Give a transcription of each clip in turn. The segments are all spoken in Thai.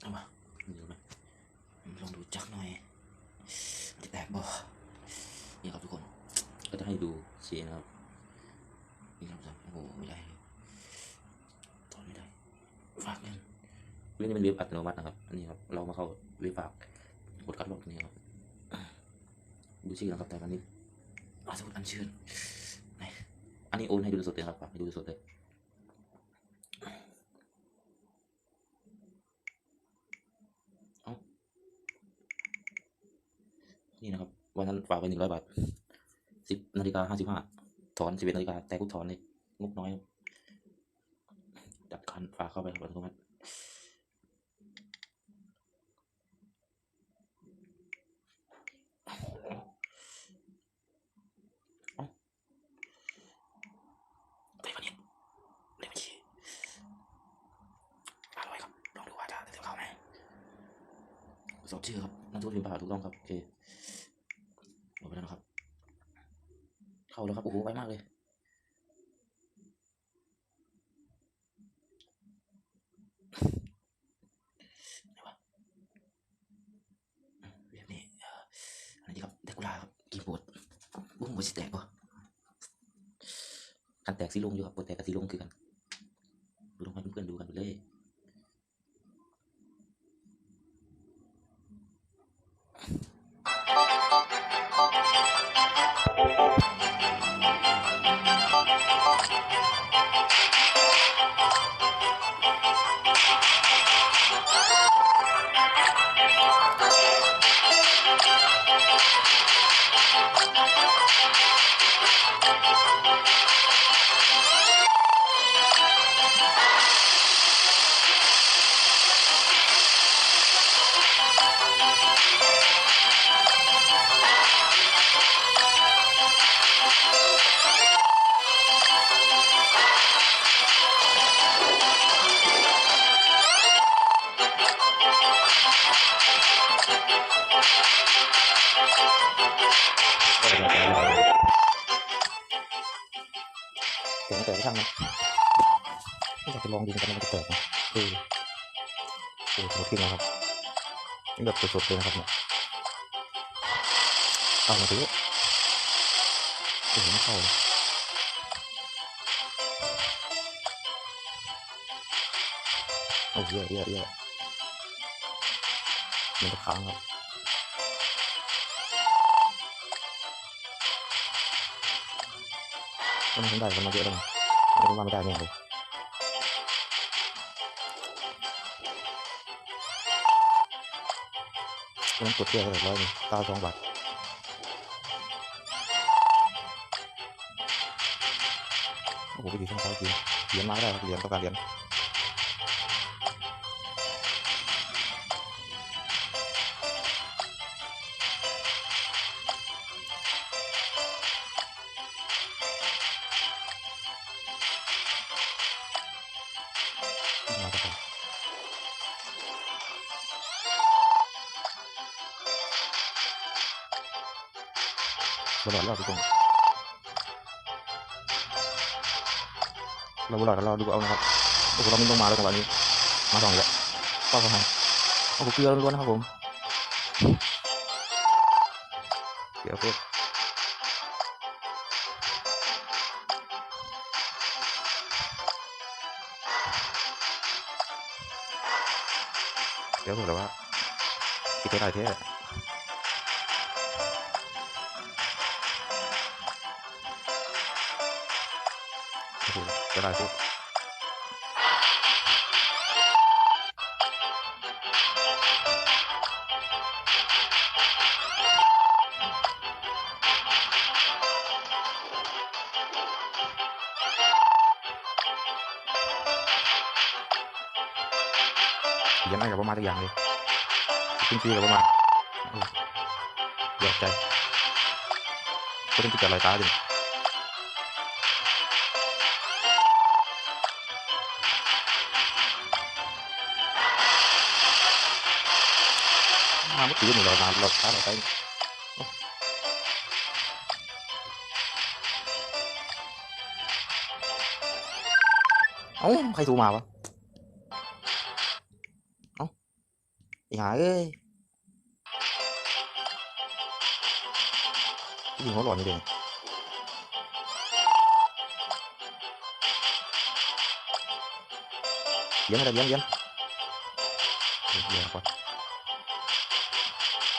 เอามาดูไหมลองดูจักหน่อยจะแตกบ่นี่ครับทุกคน ก็จะให้ดูเชียนะครับนี่ครับโอ้โหไม่ได้เลยถอนไม่ได้ฝากเงินเรื่องนี้เป็นเว็บอัตโนมัตินะครับ อันนี้ครับ เรามาเข้าเว็บฝากกดคัดลอกตรงนี้ครับดูชื่อนะครับแต่วันนี้อาสมุดอันเชิญไหนอันนี้โอนให้ดูสดเลยครับฝากให้ดูสดเลย นี่นะครับ วันนั้นฝากไปหนึ่งร้อยบาทสิบนาฬิกาห้าสิบห้าถอนสิบเอ็ดนาฬิกาแต่กูถอนเลยงบน้อยจับคันฝากเข้าไปครับอัตโนมัติเอ้าได้ปะเนี่ยได้บัญชีห้าร้อยครับลองดูว่าเข้าไหมสอบชื่อครับนักโทษพิมพ์ผ่าถูกต้องครับ โอเค ไปแล้วนะครับ เข้าแล้วครับ โอ้โห ไวมากเลยไหนวะอืมเว็บนี้เอ่ออันนี้ครับเดกุลาครับกีบดบุ้งบอสิแตกปะกันแตกสีลงอยู่ครับบอแตกกับสีลงคือกัน ดูลงให้เพื่อนๆดูกันไปเลย ช่างมันไม่อยากจะลองดูเหมือนกันมันจะแตกไหมเออโอ้โหขึ้งนแล้วครับนี่แบบสดๆเลยนะครับเนี่ยเอามาดูโอ้โหไม่เข้าโอ้เยอะเยอะเยอะมันจะค้างครับก็มันได้กันมาเยอะแล้วไง ไม่รู้ว่าไม่ได้แน่เลยมันกดเที่ยวเลยร้อยหนึ่งเก้าสองบาทโอ้โหไปดีช่องเขาจริงเหรียญมาก็ได้ครับเหรียญต้องการเหรียญ บอลรอดทุกคนเราบอลรอดเราดูเอานะครับโอ้โหเราไม่ต้องมาแล้วจังหวะนี้ มาสองแล้วก็ประมาณโอ้โหเกลือล้วนๆนะครับผมเดี๋ยวเพื่อเดี๋ยวผมแต่ว่าคิดได้หลายเท่ โอ้โหจะได้พวกยังไงกับประมาณตัวอย่างเลยจริงๆกับประมาณโอ้ยอดใจก็ต้องติดกับรายตาดิ มาเมื่อกี้นี่เรามาเราตาเราไปโอ้เอ้าใครโท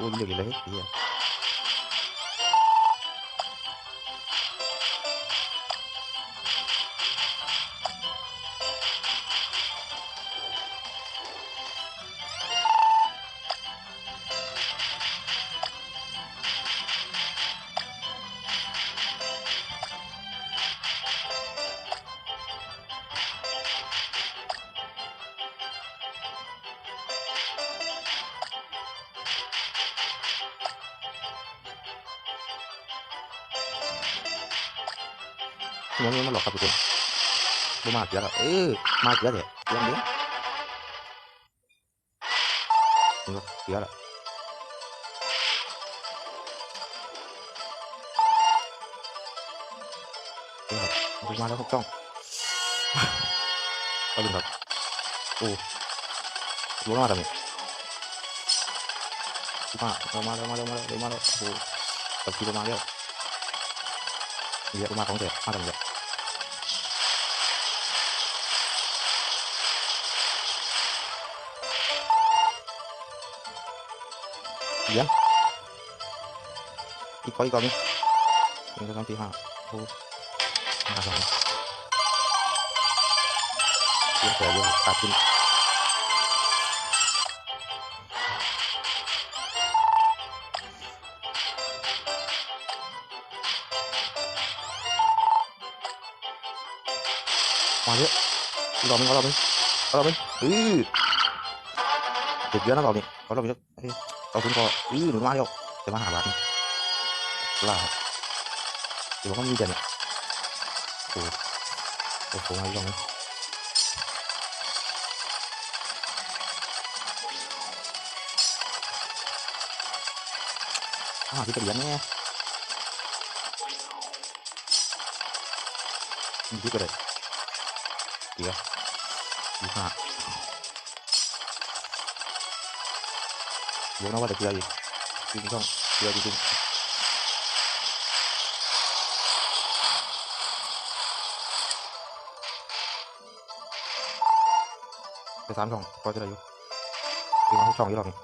รมาวะ เลยเฮียมันมันหลอกครับทุกคนบ่มาเยอะหรอเออมากเยอเถอะเลี้ยงเลี้ยงนี่ก็เยอละนี่ครับมาแล้วครับจ้องเอาดึงครับโอ้ลงมาทำไมมาเอามาแล้วมาแล้วมาแล้วมาแล้วโอ้ตะกี้ลงมาแล้วเยอะมาของเถอะมาทำไมเลี้ยงอีกก้อนอีกก้อนนึงหนึ่งสองสามสี่ รอบนึงเอารอบนึงเอารอบนึงอือเด็กเยอะนะรอบนี้เอารอบนี้เฮ้ยเอาคุณพออือหนูมาเร็วจะมาหาบาทนี่ลาเดี๋ยวเขามีเด่นโอ้โหโอ้โหมาอีกแล้วนี่อ้าวที่เป็นเหรียญเนี่ยมีที่ก็ได้ เดี๋ยวดีมากเดี๋ยวน้องว่าจะเกลืออีกจริงๆต้องเกลือจริงๆไปสามช่องพอจะได้อยู่อีกสองช่องอีกรอบหนึง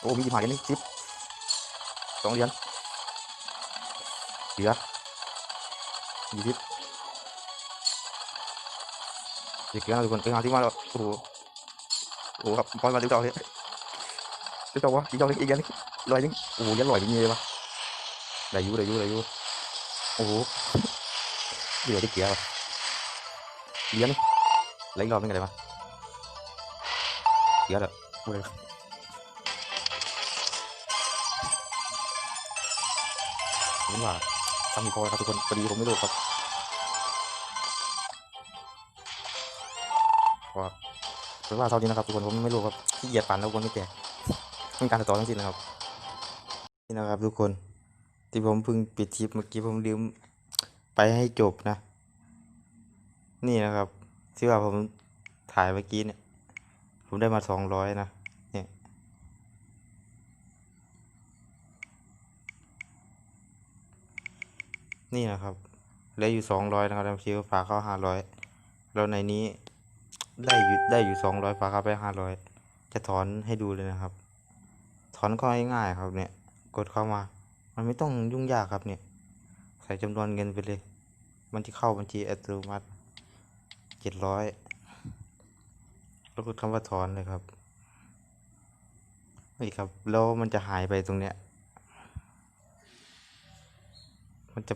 โอ้มียี่ห้าเหรียญนี่สิบ สองเหรียญเหลือยี่สิบเด็กเกินทุกคนไปหาที่มาแล้วโอ้โหโอ้โหครับพอมาดูจอเลยดูจอวะอีกจอนึงอีกอันนึงลอยนึงโอ้โหยันลอยจริงเลยวะได้อยูได้อยูได้อยูโอ้โหเดี๋ยวได้เกียร์วะเลี้ยงเลี้ยงรอบนึงอะไรมาเกียร์แล้ว ผมว่าซ้ำอีกพอครับทุกคนพอดีผมไม่รู้ครับว่าเป็นว่าเท่านี้นะครับทุกคนผมไม่รู้ครับขี้เกียจปั่นแล้วคนไม่แตก่ไม่มีการตัดต่อทั้งสิ้นนะครับนี่นะครับ ทุกคนที่ผมเพิ่งปิดคลิปเมื่อกี้ผมลืมไปให้จบนะ นี่นะครับ ที่ว่าผมถ่ายเมื่อกี้เนี่ย ผมได้มาสองร้อยนะเนี่นะครับเหลืออยู่สองร้อยนะครับแล้วคิวฝากเข้าห้าร้อยแล้วในนี้ได้อยู่ได้อยู่สองร้อยฝากเข้าไปห้าร้อยจะถอนให้ดูเลยนะครับ ถอนก็ง่ายๆครับเนี่ย กดเข้ามา มันไม่ต้องยุ่งยากครับเนี่ย ใส่จำนวนเงินไปเลย มันจะเข้าบัญชีอัตโนมัติเจ็ดร้อยแล้วกดคำว่าถอนเลยครับนี่ครับ แล้วมันจะหายไปตรงเนี้ย มันจะ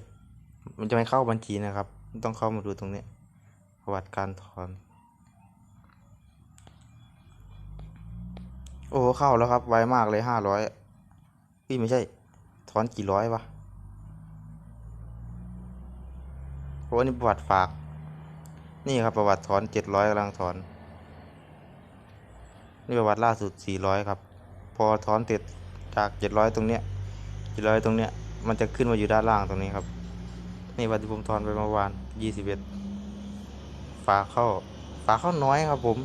มันจะไม่เข้าบัญชีนะครับ ต้องเข้ามาดูตรงนี้ประวัติการถอน โอ้เข้าแล้วครับ ไวมากเลยห้าร้อยพี่ไม่ใช่ ถอนกี่ร้อยวะโอ้นี่ประวัติฝาก นี่ครับประวัติถอนเจ็ดร้อยกำลังถอน นี่ประวัติล่าสุดสี่ร้อยครับ พอถอนเสร็จจากเจ็ดร้อยตรงเนี้ยเจ็ดร้อยตรงเนี้ยมันจะขึ้นมาอยู่ด้านล่างตรงนี้ครับ นี่วันที่ผมถอนไปเมื่อวานยี่สิบเอ็ดฝาเข้า ฝาเข้าน้อยครับผม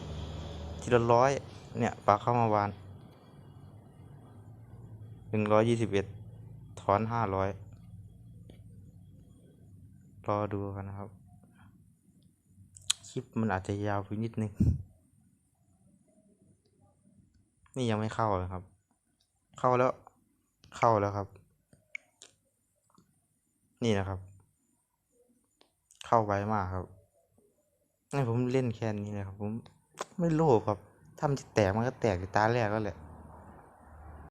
ทีละร้อยเนี่ยฝาเข้าเมื่อวานหนึ่งร้อยยี่สิบเอ็ดถอนห้าร้อยรอดูกันนะครับ คลิปมันอาจจะยาวไปนิดนึง นี่ยังไม่เข้าเลยครับ เข้าแล้ว เข้าแล้วครับ นี่นะครับ เข้าไวมากครับให้ผมเล่นแค่นี้เลยครับ ผมไม่โลภครับถ้ามันจะแตกมันก็แตกตาแรกก็แหละ